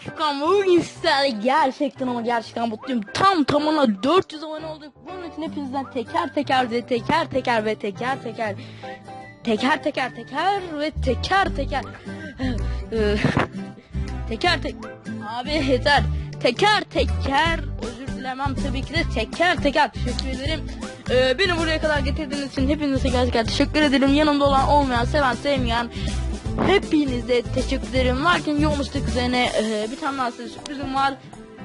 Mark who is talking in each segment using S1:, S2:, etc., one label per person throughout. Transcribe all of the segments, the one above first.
S1: Furkan. Bugün sizlerle gerçekten ama gerçekten mutluyum. Tam tamına 400 abone olduk. Bunun için hepinizden teker teker ve teker teker ve teker teker teker teker teker ve teker teker teker tek abi yeter teker teker özür dilemem tabii ki de teker teker teşekkür ederim ee, beni buraya kadar getirdiğiniz için hepinize gerçekten teşekkür ederim yanımda olan olmayan seven sevmeyen Hepinize teşekkür ederim. Varken yoğunluşluk üzerine e, bir tane daha size sürprizim var.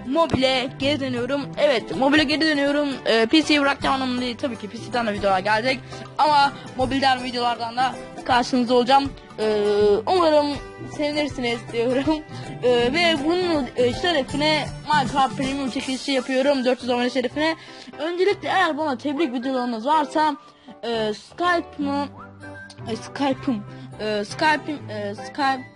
S1: Mobile geri dönüyorum. Evet mobile geri dönüyorum. E, PC'yi bırakacağım anlamında değil. Tabii ki PC'den de videolar gelecek. Ama mobilden videolardan da karşınızda olacağım. E, umarım sevinirsiniz diyorum. E, ve bunun e, şerefine Minecraft Premium çekilişi yapıyorum. 400 abone şerefine. Öncelikle eğer bana tebrik videolarınız varsa e, Skype'ımı e, Skype'ım e, Skype'im e, Skype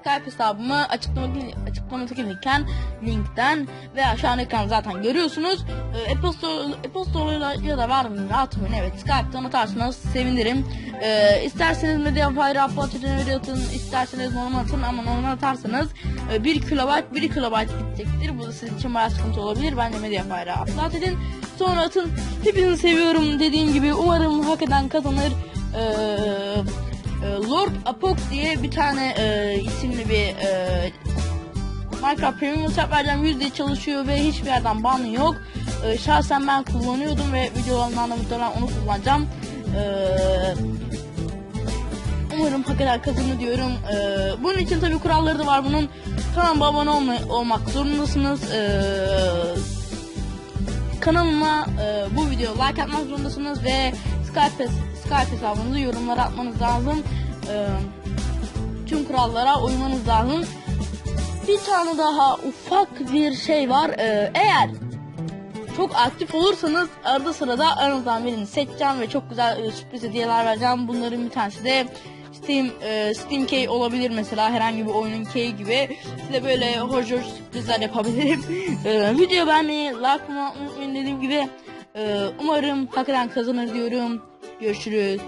S1: Skype hesabımı açıklamadaki, açıklamadaki linkten, linkten ve aşağı ekran zaten görüyorsunuz. E, e-posta, e-postalarıyla ya da var mı atmayın evet Skype'tan atarsanız sevinirim. E, isterseniz Mediafire upload edin atın, isterseniz normal atın ama normal atarsanız e, 1 kilobayt 1 kilobayt gidecektir. Bu da sizin için bayağı sıkıntı olabilir. Bence Mediafire'a upload edin. Sonra atın. Hepinizi seviyorum dediğim gibi umarım hak eden kazanır. Eee e, Lord Apok diye bir tane e, isimli bir e, Minecraft Premium vereceğim. %100 çalışıyor ve hiçbir yerden banı yok. E, şahsen ben kullanıyordum ve videolarımdan da muhtemelen onu kullanacağım. E, umarım hak eder kazanır diyorum. E, bunun için tabi kuralları da var bunun. Kanalıma abone olma, olmak zorundasınız. E, kanalıma e, bu video like atmak zorundasınız ve Skype, Skype hesabınızı yorumlara atmanız lazım. E, tüm kurallara uymanız lazım. Bir tane daha ufak bir şey var. E, eğer çok aktif olursanız arada sırada aranızdan birini seçeceğim ve çok güzel e, sürpriz hediyeler vereceğim. Bunların bir tanesi de Steam e, Steam Key olabilir mesela herhangi bir oyunun key gibi. Size böyle hoş hoş sürprizler yapabilirim. e, video beğenmeyi, like atmayı unutmayın dediğim gibi. E, umarım hak kazanır diyorum. Görüşürüz.